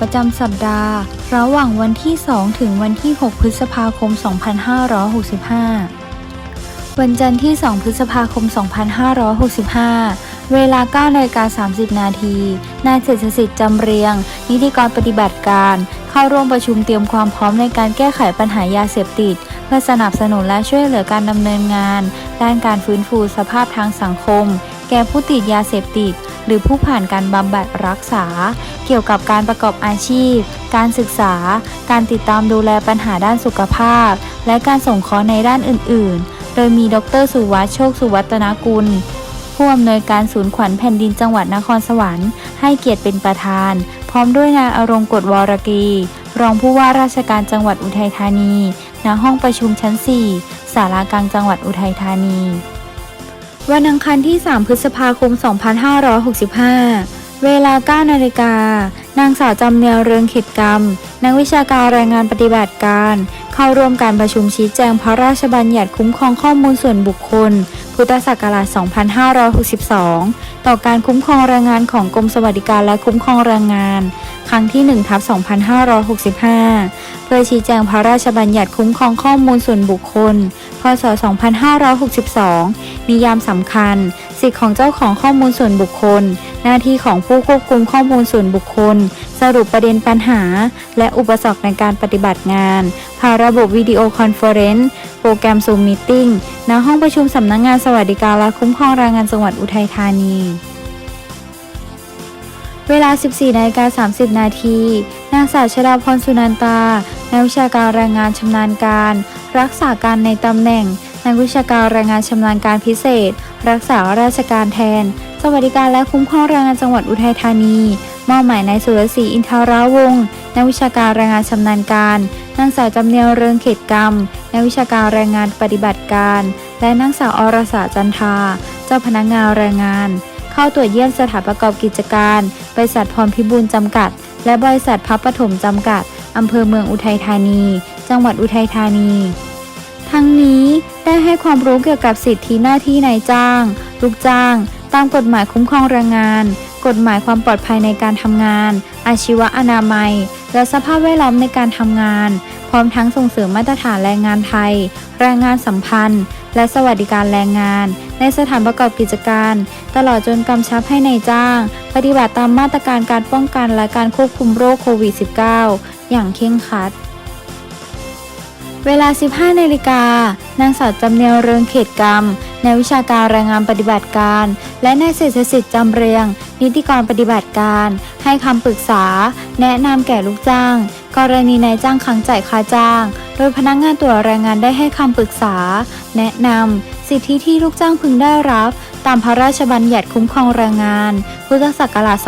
ประจำสัปดาห์ ระหว่างวันที่ 2 ถึงวันที่ 6 พฤษภาคม 2565 วันจันทร์ที่ 2 พฤษภาคม 2565 เวลา9นาฬิกา30 นาที นายเศรษฐสิทธิ์จำเรียง นิติกรปฏิบัติการ เข้าร่วมประชุมเตรียมความพร้อมในการแก้ไขปัญหายาเสพติด เพื่อสนับสนุนและช่วยเหลือการดำเนินงาน ด้านการฟื้นฟูสภาพทางสังคม แก่ผู้ติดยาเสพติด หรือผู้ผ่านการบำบัดรักษา เกี่ยวกับการประกอบอาชีพ การศึกษา การติดตามดูแลปัญหาด้านสุขภาพ และการส่งเคราะห์ในด้านอื่น ๆ โดยมีดรสุวัชโชคสุวัฒนกุลผู้อำนวยการศูนย์ขวัญแผ่นดินจังหวัดนครสวรรค์ให้เกียรติเป็นประธาน พร้อมด้วยนายอรงกฎวรกี รองผู้ว่าราชการจังหวัดอุทัยธานี ณ ห้องประชุมชั้น 4 ศาลากลางจังหวัดอุทัยธานี วันอังคารที่ 3 พฤษภาคม 2565 เวลา 9 นาฬิกา นางสาวจำเนียวเรืองเขตกรรม นักวิชาการรายงานปฏิบัติการ เข้าร่วมการประชุมชี้แจงพระราชบัญญัติคุ้มครองข้อมูลส่วนบุคคล พุทธศักราช 2562 ต่อการคุ้มครองแรงงานของกรมสวัสดิการและคุ้มครองแรงงานครั้งที่1ทับ2565 เพื่อชี้แจงพระราชบัญญัติคุ้มครองข้อมูลส่วนบุคคล พศ 2562นิยามสำคัญ สิทธิของเจ้าของข้อมูลส่วนบุคคล หน้าที่ของผู้ควบคุมข้อมูลส่วนบุคคล สรุปประเด็นปัญหา และอุปสรรคในการปฏิบัติงานผ่านระบบวิดีโอคอนเฟอเรนซ์โปรแกรม Zoom Meeting ณห้องประชุมสำนักงงานสวัสดิการและคุ้มครองแรงงานจังหวัดอุทัยธานี เวลา 14นาฬิกา30 นาที นางสาวชดาพรสุนันตา นักวิชาการแรงงานชำนาญการ รักษาการในตำแหน่ง นักวิชาการแรงงานชำนาญการพิเศษ รักษาราชการแทน สวัสดิการและคุ้มครองแรงงานจังหวัดอุทัยธานี มอบหมายนายสุรศรีอินทราวงศ์นักวิชาการแรงงานชำนาญการ นางสาวจำเนียวเรืองเขตกรรม นักวิชาการแรงงานปฏิบัติการ และนางสาวอรสาจันทา เจ้าพนักงานแรงงาน เข้าตรวจเยี่ยมสถานประกอบกิจการ บริษัทพรพิบูลจำกัด และบริษัทพับปฐมจำกัดอำเภอเมืองอุทัยธานี จังหวัดอุทัยธานี ทั้งนี้ได้ให้ความรู้เกี่ยวกับสิทธิหน้าที่นายจ้าง ลูกจ้าง ตามกฎหมายคุ้มครองแรงงาน กฎหมายความปลอดภัยในการทำงาน อาชีวะอนามัย และสภาพแวดล้อมในการทำงาน พร้อมทั้งส่งเสริมมาตรฐานแรงงานไทย แรงงานสัมพันธ์ และสวัสดิการแรงงาน ในสถานประกอบกิจการ ตลอดจนกำชับให้ในายจ้าง ปฏิบัติตามมาตรการการป้องกันและการควบคุมโรคโควิด -19 อย่างเคร่งครัดเวลา 15 นาฬิกา นางสาวจำเนียวเรืองเขตกรรม ในวิชาการแรงงานปฏิบัติการ และนายเศรษฐสิทธิ์จำเรียง นิติกรปฏิบัติการ ให้คำปรึกษา แนะนำแก่ลูกจ้าง กรณีนายจ้างค้างจ่ายค่าจ้าง โดยพนักงานตรวแรงงานได้ให้คำปรึกษา แนะนำสิทธิที่ลูกจ้างพึงได้รับ ตามพระราชบัญญัติคุ้มครองแรงงาน พุทธศักราช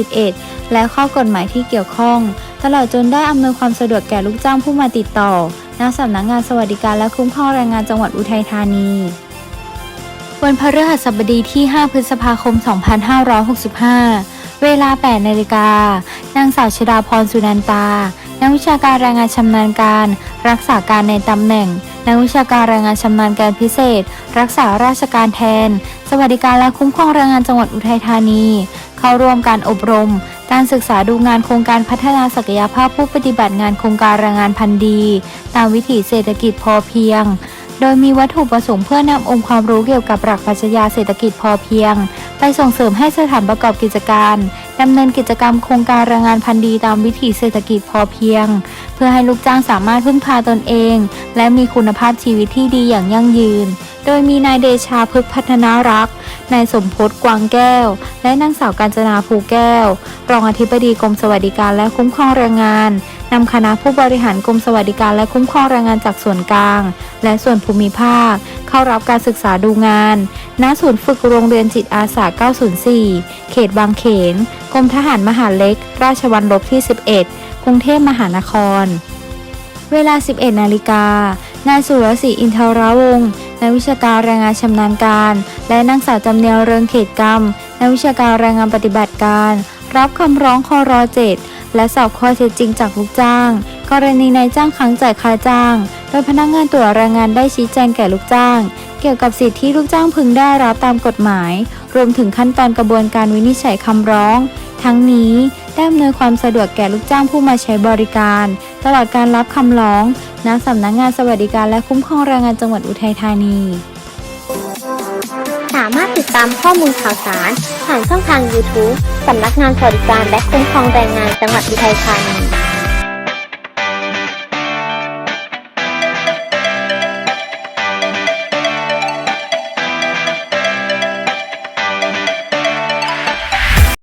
2541 และข้อกฎหมายที่เกี่ยวข้อง ตลอดจนได้อำนวยความสะดวกแก่ลูกจ้างผู้มาติดต่อ ณสำนักงงานสวัสดิการและคุ้มครองแรงงานจังหวัดอุทัยธานี วันพฤหัสบดีที่ 5 พฤษภาคม 2565 เวลา 8 นาฬิกา นางสาวชดาพรสุนันตา นักวิชาการแรงงานชำนาญการ รักษาการในตำแหน่ง นักวิชาการแรงงานชำนาญการพิเศษ รักษาราชการแทน สวัสดิการและคุ้มครองแรงงานจังหวัดอุทัยธานี เข้าร่วมการอบรม การศึกษาดูงานโครงการพัฒนาศักยภาพผู้ปฏิบัติงานโครงการแรงงานพันธุ์ดี ตามวิถีเศรษฐกิจพอเพียง โดยมีวัตถุประสงค์เพื่อนำองค์ความรู้เกี่ยวกับหลักปรัชญาเศรษฐกิจพอเพียง ไปส่งเสริมให้สถานประกอบกิจการดำเนินกิจกรรมโครงการแรงงานพันธุ์ดีตามวิถีเศรษฐกิจพอเพียง เพื่อให้ลูกจ้างสามารถพึ่งพาตนเอง และมีคุณภาพชีวิตที่ดีอย่างยั่งยืน โดยมีนายเดชาพึกษพัฒนารักษ์ นายสมพศกวางแก้ว และนางสาวกาญจนาภูแก้ว รองอธิบดีกรมสวัสดิการและคุ้มครองแรงงานนำคณะผู้บริหารกรมสวัสดิการและคุ้มครองแรงงานจากส่วนกลาง และส่วนภูมิภาค เข้ารับการศึกษาดูงาน ณ ศูนย์ฝึกโรงเรียนจิตอาสา 904 เขตบางเขน กรมทหารมหาเล็ก ราชวัลลบที่ 11 กรุงเทพมหานคร เวลา 11 นาฬิกานายสุรศรีอินทราวงศ์ นักวิชาการแรงงานชำนาญการ และนางสาวจำเนียวเริงเขตกรรมนักวิชาการแรงงานปฏิบัติการ รับคำร้องคอรอเจ็ดและสอบข้อเท็จจริงจากลูกจ้าง กรณีนายจ้างค้างจ่ายค่าจ้าง โดยพนักงานตรวจแรงงานได้ชี้แจงแก่ลูกจ้าง เกี่ยวกับสิทธิที่ลูกจ้างพึงได้รับตามกฎหมาย รวมถึงขั้นตอนกระบวนการวินิจฉัยคำร้อง ทั้งนี้ได้อำนวยความสะดวกแก่ลูกจ้างผู้มาใช้บริการ ตลอดการรับคำร้องณสำนักงานสวัสดิการและคุ้มครองแรงงานจังหวัดอุทัยธานี สามารถติดตามข้อมูลข่าวสาร ผ่านช่องทาง YouTube สำนักงานสวัสดิการและคุ้มครองแรงงานจังหวัดอุทัยธานี